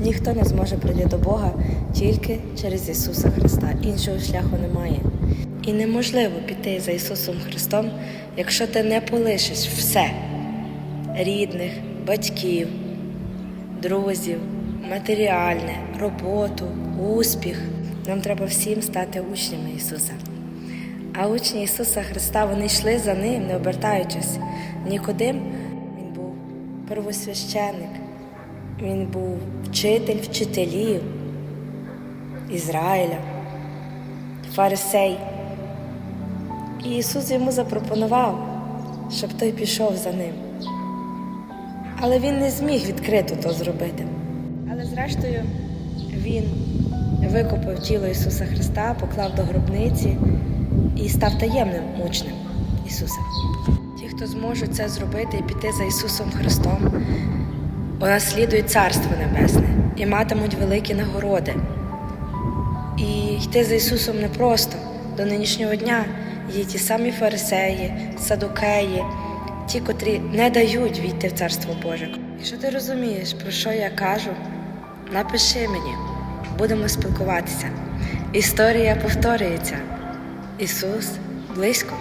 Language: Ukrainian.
Ніхто не зможе прийти до Бога тільки через Ісуса Христа. Іншого шляху немає. І неможливо піти за Ісусом Христом, якщо ти не полишиш все рідних, батьків, друзів, матеріальне, роботу, успіх. Нам треба всім стати учнями Ісуса. А учні Ісуса Христа вони йшли за Ним, не обертаючись. Нікодим він був первосвященник, він був вчитель вчителів Ізраїля, фарисей. І Ісус йому запропонував, щоб той пішов за ним. Але він не зміг відкрито то зробити. Але зрештою він викопав тіло Ісуса Христа, поклав до гробниці і став таємним учнем Ісуса. Ті, хто зможуть це зробити і піти за Ісусом Христом, унаслідують Царство Небесне і матимуть великі нагороди. І йти за Ісусом непросто. До нинішнього дня є ті самі фарисеї, садукеї, ті, котрі не дають війти в Царство Боже. Якщо ти розумієш, про що я кажу, напиши мені, будемо спілкуватися. Історія повторюється. Ісус близько.